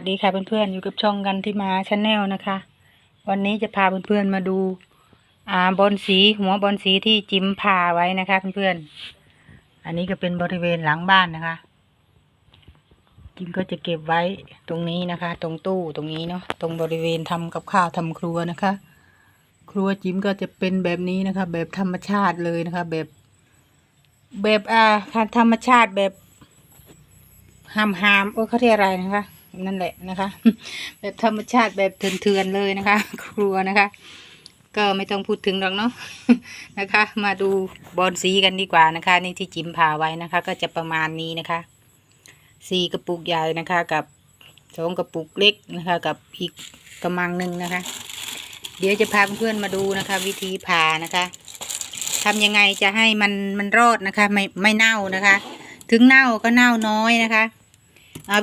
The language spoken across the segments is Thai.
สวัสดีค่ะเพื่อนๆอยู่กับช่องกันที่มาชาแนลนะคะ วันนี้จะพาเพื่อนๆมาดู อ่าบอลสีหัวบอลสีที่จิมผ่าไว้นะคะเพื่อนๆอันนี้ก็เป็นบริเวณหลังบ้านนะคะ จิมก็จะเก็บไว้ตรงนี้นะคะ ตรงตู้ตรงนี้เนาะตรงบริเวณทำกับข้าวทำครัวนะคะ ครัวจิมก็จะเป็นแบบนี้นะคะ แบบธรรมชาติเลยนะคะ แบบ แบบอ่าธรรมชาติแบบหามหามโอ้เขาเรียกอะไรนะคะ นั่นแหละนะคะ แบบธรรมชาติแบบเถื่อนๆเลยนะคะ ครัวนะคะ ก็ไม่ต้องพูดถึงหรอกเนาะนะคะ มาดูบอลสีกันดีกว่านะคะ นี่ที่จิมพาไว้นะคะ ก็จะประมาณนี้นะคะสี่กระปุกใหญ่นะคะ กับสองกระปุกเล็กนะคะ กับอีกกระมังหนึ่งนะคะ เดี๋ยวจะพาเพื่อนมาดูนะคะ วิธีผ่านะคะทำยังไงจะให้มันมันรอดนะคะ ไม่ไม่เน่านะคะ ถึงเน่าก็เน่าน้อยนะคะ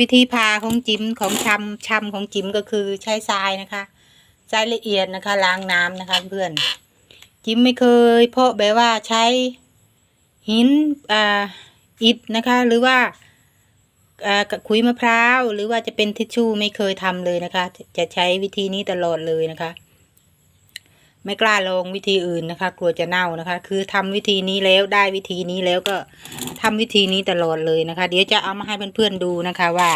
วิธีพาของจิมของชำชำของจิมก็คือใช้ทรายนะคะทรายละเอียดนะคะล้างน้ำนะคะเพื่อนจิมไม่เคย เพราะแบบว่าใช้หินอ่าอิฐนะคะ หรือว่าอ่าขุยมะพร้าว หรือว่าจะเป็นทิชชู่ไม่เคยทำเลยนะคะ จะใช้วิธีนี้ตลอดเลยนะคะ ไม่กล้าลองวิธีอื่นนะคะ กลัวจะเน่านะคะ คือทำวิธีนี้แล้วได้วิธีนี้แล้วก็ทำวิธีนี้ตลอดเลยนะคะ เดี๋ยวจะเอามาให้เพื่อนๆดูนะคะว่า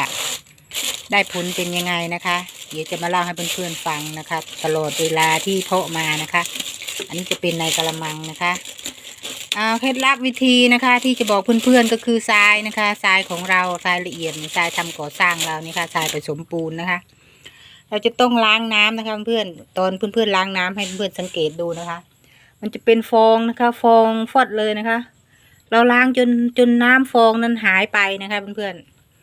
ได้ผลเป็นยังไงนะคะ เดี๋ยวจะมาเล่าให้เพื่อนๆฟังนะคะ ตลอดเวลาที่เพาะมานะคะ อันนี้จะเป็นในกระมังนะคะอ่าเคล็ดลับวิธีนะคะที่จะบอกเพื่อนๆก็คือทรายนะคะทรายของเราทรายละเอียดทรายทำก่อสร้างเรานี่ค่ะทรายผสมปูนนะคะ เราจะต้องล้างน้ำนะคะเพื่อนตอนเพื่อนๆล้างน้ำให้เพื่อนสังเกตดูนะคะ มันจะเป็นฟองนะคะ ฟองฟอดเลยนะคะ เราล้างจนจนน้ำฟองนั้นหายไปนะคะเพื่อน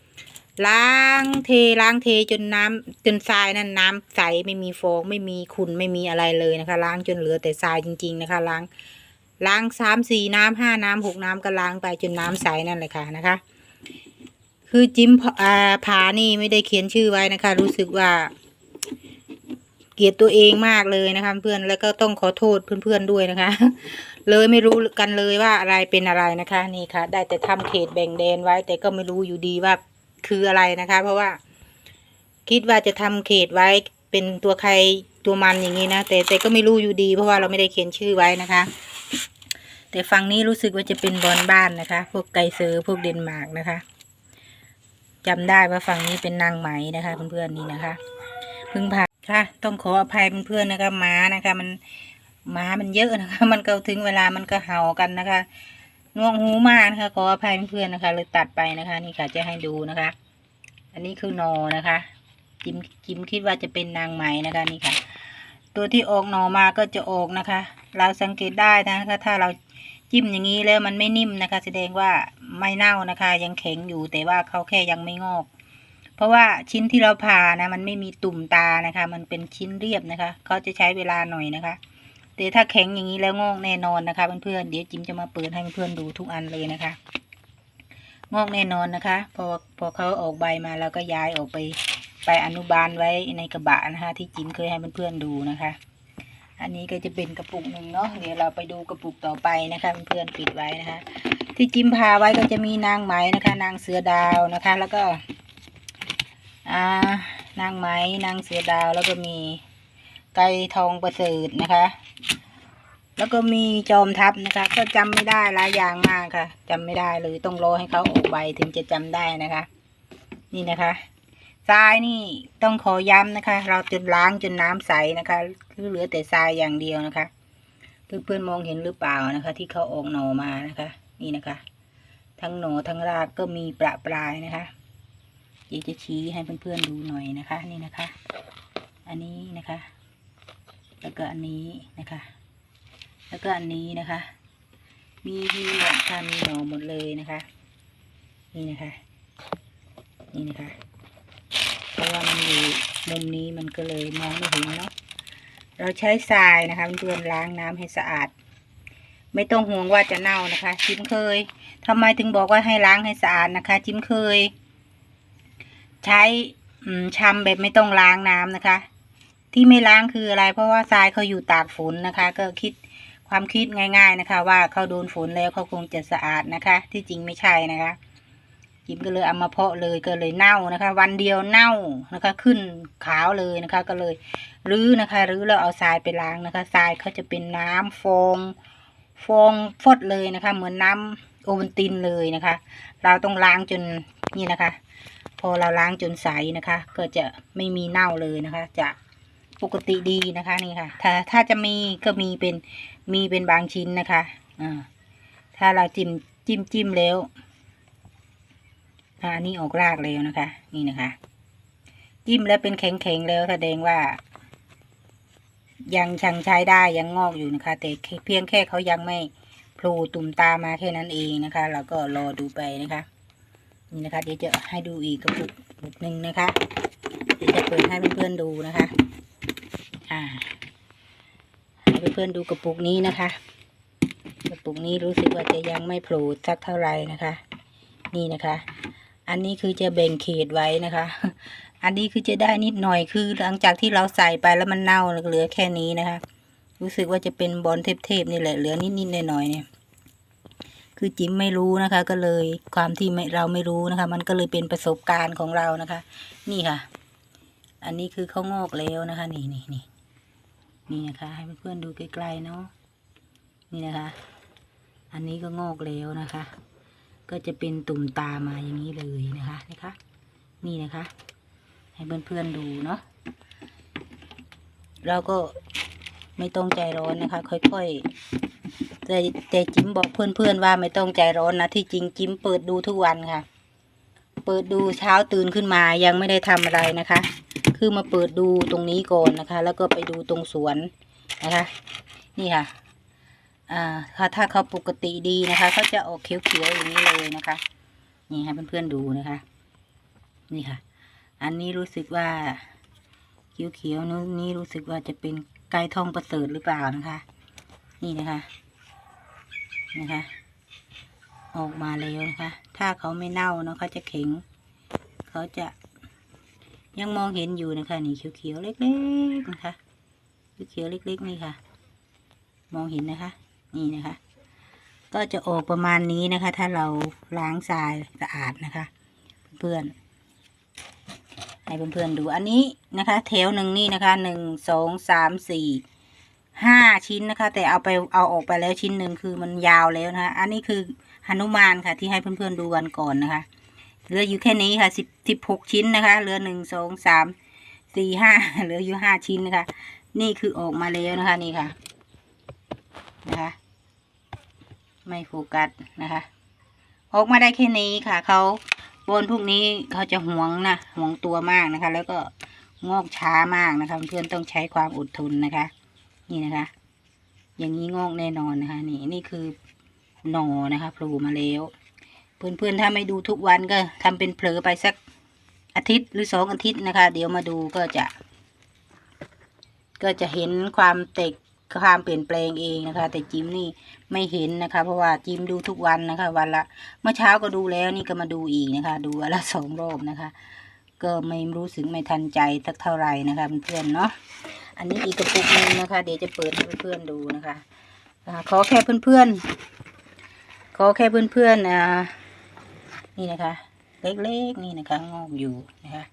ๆล้างเทล้างเทจนน้ำจนทรายนั้นน้ำใสไม่มีฟองไม่มีขุ่นไม่มีอะไรเลยนะคะ ล้างจนเหลือแต่ทรายจริง ๆนะคะ ล้างล้างสามสี่น้ำห้าน้ำหกน้ำก็ล้างไปจนน้ำใสนั่นแหละค่ะนะคะ คือจิ้มผานี่ไม่ได้เขียนชื่อไว้นะคะ รู้สึกว่า เกลียดตัวเองมากเลยนะคะเพื่อนแล้วก็ต้องขอโทษเพื่อนๆด้วยนะคะ เลยไม่รู้กันเลยว่าอะไรเป็นอะไรนะคะนี่ค่ะ ได้แต่ทำเขตแบ่งแดนไว้ แต่ก็ไม่รู้อยู่ดีว่าคืออะไรนะคะ เพราะว่า คิดว่าจะทำเขตไว้เป็นตัวใครตัวมันอย่างนี้นะแต่แต่ก็ไม่รู้อยู่ดี เพราะว่าเราไม่ได้เขียนชื่อไว้นะคะ แต่ฝั่งนี้รู้สึกว่าจะเป็นบอลบ้านนะคะ พวกไกเซอร์พวกเดนมาร์กนะคะจำได้ว่าฝั่งนี้เป็นนางไหมนะคะเพื่อนๆนี่นะคะเพึ่งพา ค่ะ ต้องขออภัยเพื่อนๆนะคะหมานะคะ มันหมามันเยอะนะคะ มันก็ถึงเวลามันก็เห่ากันนะคะน่วงหูมากนะคะขออภัยเพื่อนๆนะคะ เลยตัดไปนะคะ นี่ค่ะจะให้ดูนะคะ อันนี้คือนอนะคะจิมจิมคิดว่าจะเป็นนางไหมนะคะนี่ค่ะ ตัวที่ออกหนอมาก็จะออกนะคะ เราสังเกตได้นะคะ ถ้าเราจิ้มอย่างนี้แล้วมันไม่นิ่มนะคะ แสดงว่าไม่เน่านะคะ ยังแข็งอยู่แต่ว่าเขาแค่ยังไม่งอก เพราะว่าชิ้นที่เราผ่านะมันไม่มีตุ่มตานะคะ มันเป็นชิ้นเรียบนะคะเขาจะใช้เวลาหน่อยนะคะแต่ถ้าแข็งอย่างนี้แล้วงอกแน่นอนนะคะเพื่อนๆเดี๋ยวจิมจะมาเปิดให้เพื่อนๆดูทุกอันเลยนะคะ งอกแน่นอนนะคะ พอพอเขาออกใบมาแล้วก็ย้ายออกไปไปอนุบาลไว้ในกระบะนะคะ ที่จิมเคยให้เพื่อนๆดูนะคะ อันนี้ก็จะเป็นกระปุกหนึ่งเนาะเดี๋ยวเราไปดูกระปุกต่อไปนะคะเพื่อนๆปิดไว้นะคะ ที่จิมพาไว้ก็จะมีนางไหมนะคะ นางเสือดาวนะคะ แล้วก็ อ่านางไหมนางเสือดาวแล้วก็มีไก่ทองประเสริฐนะคะ แล้วก็มีจอมทัพนะคะ ก็จำไม่ได้หลายอย่างมากค่ะจำไม่ได้เลยต้องรอให้เขาออกใบถึงจะจำได้นะคะ นี่นะคะทรายนี่ต้องขอย้ำนะคะ เราจนล้างจนน้ำใสนะคะคือเหลือแต่ทรายอย่างเดียวนะคะ เพื่อนๆมองเห็นหรือเปล่านะคะ ที่เขาออกหน่อมานะคะ นี่นะคะ ทั้งหน่อทั้งรากก็มีประปรายนะคะี๋ยวจะชี้ให้เพื่อนๆดูหน่อยนะคะ นี่นะคะ อันนี้นะคะ แล้วก็อันนี้นะคะ แล้วก็อันนี้นะคะ มีมีหมดค่ะมีหน่อหมดเลยนะคะ นี่นะคะ นี่นะคะ เพราะว่ามันอยู่มุมนี้มันก็เลยมองไม่เห็นเนาะเราใช้ทรายนะคะเพื่อนๆล้างน้ำให้สะอาด ไม่ต้องห่วงว่าจะเน่านะคะ จิ้มเคยทำไมถึงบอกว่าให้ล้างให้สะอาดนะคะ จิ้มเคย ใช้อืมชำแบบไม่ต้องล้างน้ำนะคะ ที่ไม่ล้างคืออะไร เพราะว่าทรายเขาอยู่ตากฝนนะคะ ก็คิดความคิดง่าย ๆนะคะ ว่าเขาโดนฝนแล้วเขาคงจะสะอาดนะคะ ที่จริงไม่ใช่นะคะจิมก็เลยเอามาเพาะเลยก็เลยเน่านะคะ วันเดียวเน่านะคะ ขึ้นขาวเลยนะคะ ก็เลยรื้อนะคะรื้อแล้วเอาทรายไปล้างนะคะทรายเขาจะเป็นน้ำฟองฟองฟดเลยนะคะ เหมือนน้ำโอวัลตินเลยนะคะ เราต้องล้างจนนี่นะคะ อเราล้างจนใสนะคะ ก็จะไม่มีเน่าเลยนะคะ จะปกติดีนะคะนี่ค่ะ ถ้าถ้าจะมีก็มีเป็นมีเป็นบางชิ้นนะคะอ่าถ้าเราจิ้มจิ้มจิ้มแล้วอันนี้ออกรากแล้วนะคะ นี่นะคะ จิ้มแล้วเป็นแข็งๆแล้วแสดงว่า ยังชังใช้ได้ยังงอกอยู่นะคะ แต่เพียงแค่เขายังไม่โผล่ตุ่มตามาแค่นั้นเองนะคะ เราก็รอดูไปนะคะ นี่นะคะเดี๋ยวจะให้ดูอีกกระปุกหนึ่งนะคะเดี๋ยวจะเปิดให้เพื่อนๆดูนะคะ อ่าให้เพื่อนๆดูกระปุกนี้นะคะ กระปุกนี้รู้สึกว่าจะยังไม่โผล่สักเท่าไหร่นะคะ นี่นะคะ อันนี้คือจะแบ่งเขตไว้นะคะ อันนี้คือจะได้นิดหน่อยคือหลังจากที่เราใส่ไปแล้วมันเน่าเหลือแค่นี้นะคะ รู้สึกว่าจะเป็นบอลเทพๆนี่แหละเหลือนิดๆหน่อยๆเนี่ย คือจิ๋มไม่รู้นะคะ ก็เลยความที่ไม่เราไม่รู้นะคะ มันก็เลยเป็นประสบการณ์ของเรานะคะ นี่ค่ะ อันนี้คือเขางอกแล้วนะคะ นี่นี่นี่นี่นะคะ ให้เพื่อนๆดูใกล้ๆเนาะนี่นะคะ อันนี้ก็งอกแล้วนะคะ ก็จะเป็นตุ่มตามาอย่างนี้เลยนะคะนะคะ นี่นะคะ ให้เพื่อนๆดูเนาะเราก็ไม่ต้องใจร้อนนะคะ ค่อยๆ แต่แต่จิมบอกเพื่อนๆว่าไม่ต้องใจร้อนนะที่จริงจิมเปิดดูทุกวันค่ะ เปิดดูเช้าตื่นขึ้นมายังไม่ได้ทำอะไรนะคะ คือมาเปิดดูตรงนี้ก่อนนะคะ แล้วก็ไปดูตรงสวนนะคะ นี่ค่ะอ่าถ้าถ้าเขาปกติดีนะคะเขาจะออกเขียวๆอย่างนี้เลยนะคะ นี่ให้เพื่อนๆดูนะคะ นี่ค่ะ อันนี้รู้สึกว่าเขียวๆนู้นนี้รู้สึกว่าจะเป็นไก่ทองประเสริฐหรือเปล่านะคะ นี่นะคะ นะคะ ออกมาแล้วนะคะ ถ้าเขาไม่เน่าเนาะเขาจะแข็ง เขาจะยังมองเห็นอยู่นะคะนี่เขียวๆเล็กๆนะคะเขียวๆเล็ก ๆ นี่ค่ะ มองเห็นนะคะ นี่นะคะ ก็จะออกประมาณนี้นะคะ ถ้าเราล้างทรายสะอาดนะคะ เพื่อนให้เพื่อนๆดูอันนี้นะคะ แถวหนึ่งนี่นะคะหนึ่งสองสามสี่ ห้าชิ้นนะคะ แต่เอาไปเอาออกไปแล้วชิ้นหนึ่งคือมันยาวแล้วนะคะ อันนี้คือหนุมานค่ะ ที่ให้เพื่อนๆดูวันก่อนนะคะ เหลืออยู่แค่นี้ค่ะสิบสิบหกชิ้นนะคะ เหลือหนึ่งสองสามสี่ห้าเหลืออยู่ห้าชิ้นนะคะ นี่คือออกมาแล้วนะคะนี่ค่ะ นะคะ ไม่โฟกัสนะคะ ออกมาได้แค่นี้ค่ะเขาบนพวกนี้เขาจะหวงนะหวงตัวมากนะคะ แล้วก็งอกช้ามากนะคะ เพื่อนต้องใช้ความอดทนนะคะ นี่นะคะ อย่างนี้งอกแน่นอนนะคะ นี่นี่คือหนอนะคะโผล่มาแล้ว เพื่อนๆถ้าไม่ดูทุกวันก็ทำเป็นเผลอไปสักอาทิตย์หรือสองอาทิตย์นะคะ เดี๋ยวมาดูก็จะ ก็จะเห็นความแตกความเปลี่ยนแปลงเองนะคะ แต่จิมนี่ไม่เห็นนะคะ เพราะว่าจิมดูทุกวันนะคะ วันละเมื่อเช้าก็ดูแล้วนี่ก็มาดูอีกนะคะ ดูวันละสองรอบนะคะ ก็ไม่รู้สึกไม่ทันใจสักเท่าไหร่นะคะเพื่อนๆเนาะ อันนี้อีกกระปุกนึงนะคะ เดี๋ยวจะเปิดให้เพื่อนๆดูนะคะขอแค่เพื่อนๆขอแค่เพื่อนๆอ่านี่นะคะ เล็กๆนี่นะคะงอกอยู่นะคะ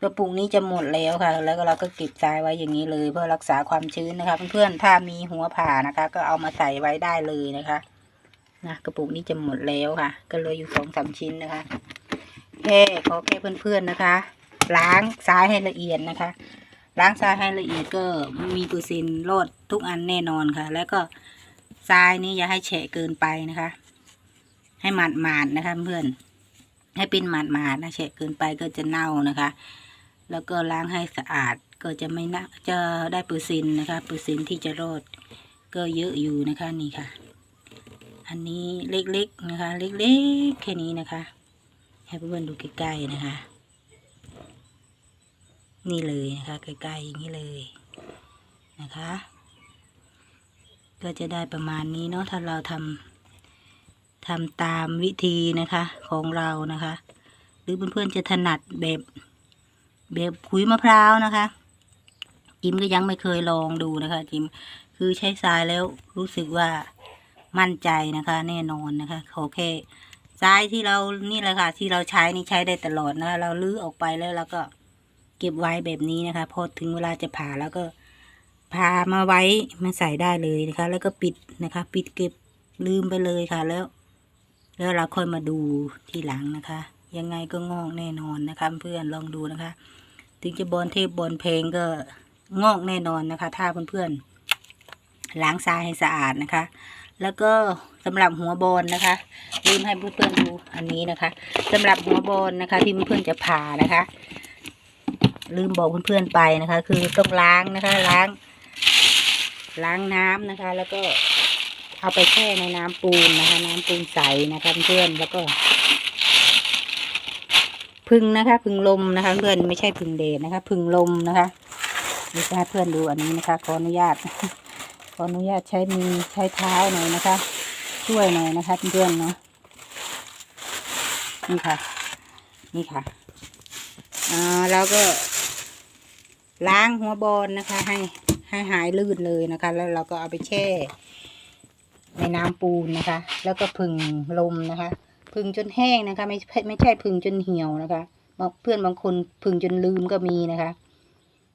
กระปุกนี้จะหมดแล้วค่ะ แล้วก็เราก็เก็บทรายไว้อย่างนี้เลย เพื่อรักษาความชื้นนะคะเพื่อนๆถ้ามีหัวผ่านะคะ ก็เอามาใส่ไว้ได้เลยนะคะนะกระปุกนี้จะหมดแล้วค่ะ ก็เลยอยู่สองสามชิ้นนะคะแค่ขอแค่เพื่อนๆนะคะ ล้างทรายให้ละเอียดนะคะ ล้างทรายให้ละเอียดก็มีเปอร์เซ็นต์รอดทุกอันแน่นอนค่ะ แล้วก็ทรายนี้อย่าให้แฉะเกินไปนะคะ ให้หมาดๆนะคะเพื่อน ให้เป็นหมาดๆนะแฉะเกินไปก็จะเน่านะคะ แล้วก็ล้างให้สะอาดก็จะไม่นะจะได้เปอร์เซ็นต์นะคะ เปอร์เซ็นต์ที่จะรอดก็เยอะอยู่นะคะนี่ค่ะ อันนี้เล็กๆนะคะ เล็กๆแค่นี้นะคะ ให้เพื่อนๆดูใกล้ๆนะคะ นี่เลยนะคะใกล้ๆอย่างนี้เลยนะคะ ก็จะได้ประมาณนี้เนาะถ้าเราทำทำตามวิธีนะคะของเรานะคะ หรือเพื่อนๆจะถนัดแบบแบบขุยมะพร้าวนะคะ จิมก็ยังไม่เคยลองดูนะคะ จิมคือใช้ทรายแล้วรู้สึกว่ามั่นใจนะคะ แน่นอนนะคะขอแค่ทรายที่เรานี่แหละค่ะ ที่เราใช้นี่ใช้ได้ตลอดนะเราลื้อออกไปแล้วเราก็ เก็บไว้แบบนี้นะคะพอถึงเวลาจะผ่าแล้วก็พามาไว้มาใส่ได้เลยนะคะ แล้วก็ปิดนะคะ ปิดเก็บลืมไปเลยค่ะ แล้ว แล้วเราค่อยมาดูทีหลังนะคะ ยังไงก็งอกแน่นอนนะคะ เพื่อนลองดูนะคะ ถึงจะบอลเทพบอลเพลงก็งอกแน่นอนนะคะ ถ้าเพื่อนๆล้างทรายให้สะอาดนะคะ แล้วก็สำหรับหัวบอลนะคะลืมให้เพื่อนๆดูอันนี้นะคะสำหรับหัวบอลนะคะ ที่เพื่อนๆจะผ่านะคะ ลืมบอกเพื่อนๆไปนะคะ คือต้องล้างนะคะ ล้าง ล้างน้ำนะคะ แล้วก็เอาไปแช่ในน้ำปูนนะคะ น้ำปูนใสนะคะเพื่อนแล้วก็ พึ่งนะคะ พึ่งลมนะคะ เพื่อนไม่ใช่พึ่งเดชนะคะ พึ่งลมนะคะนี่จะให้เพื่อนดูอันนี้นะคะ ขออนุญาต ขออนุญาตใช้มือใช้เท้าหน่อยนะคะ ช่วยหน่อยนะคะเพื่อนเนาะนี่ค่ะ นี่ค่ะอ่าแล้วก็ ล้างหัวบอลนะคะ ให้ให้หายลื่นเลยนะคะ แล้วเราก็เอาไปแช่ ในน้ำปูนนะคะ แล้วก็พึ่งลมนะคะ พึ่งจนแห้งนะคะ ไม่ไม่ใช่พึ่งจนเหี่ยวนะคะเพื่อนบางคนพึ่งจนลืมก็มีนะคะ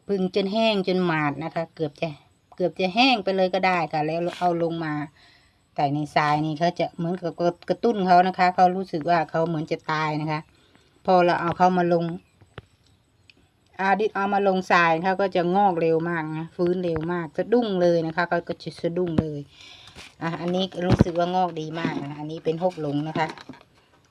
พึ่งจนแห้งจนหมาดนะคะ เกือบจะเกือบจะแห้งไปเลยก็ได้ค่ะ แล้วเอาลงมาแต่ในทรายนี่เขาจะเหมือนกับกระตุ้นเขานะคะ เขารู้สึกว่าเขาเหมือนจะตายนะคะ พอเราเอาเขามาลง อาดิเอามาลงทรายเขาก็จะงอกเร็วมากนะฟื้นเร็วมากสะดุ้งเลยนะคะเขาก็จะสะดุ้งเลยอะอันนี้รู้สึกว่างอกดีมากนะอันนี้เป็นหกหลงนะคะ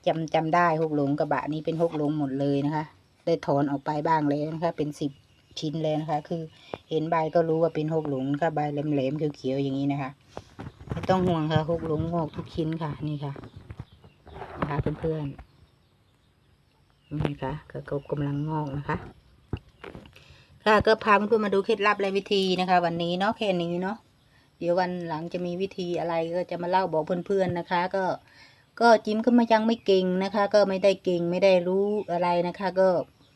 จำจำได้หกหลงกระบะนี้เป็นหกหลงหมดเลยนะคะ ได้ถอนออกไปบ้างแล้วนะคะ เป็นสิบชิ้นเลยนะคะ คือเห็นใบก็รู้ว่าเป็นหกหลงค่ะใบแหลมๆเขียวๆอย่างนี้นะคะไม่ต้องห่วงค่ะหกหลงงอกทุกชิ้นค่ะนี่ค่ะนะคะเพื่อนๆนี่ค่ะก็กำลังงอกนะคะ ค่ะก็พาเพื่อนมาดูเคล็ดลับและวิธีนะคะ วันนี้เนาะแค่นี้เนาะเดี๋ยววันหลังจะมีวิธีอะไรก็จะมาเล่าบอกเพื่อนๆนะคะ ก็ก็จิ้มก็มายังไม่เก่งนะคะ ก็ไม่ได้เก่งไม่ได้รู้อะไรนะคะ ก็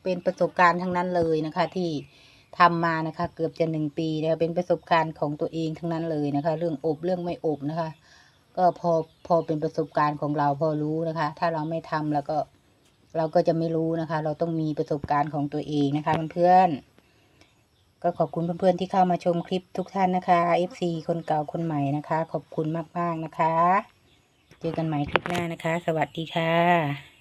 เป็นประสบการณ์ทั้งนั้นเลยนะคะ ที่ทำมานะคะ เกือบจะหนึ่งปีนะคะเป็นประสบการณ์ของตัวเองทั้งนั้นเลยนะคะ เรื่องอบเรื่องไม่อบนะคะ ก็พอพอเป็นประสบการณ์ของเราพอรู้นะคะ ถ้าเราไม่ทำแล้วก็เราก็จะไม่รู้นะคะ เราต้องมีประสบการณ์ของตัวเองนะคะเพื่อนๆ ก็ขอบคุณเพื่อนๆที่เข้ามาชมคลิปทุกท่านนะคะ FC คนเก่าคนใหม่นะคะ ขอบคุณมากๆนะคะ เจอกันใหม่คลิปหน้านะคะ สวัสดีค่ะ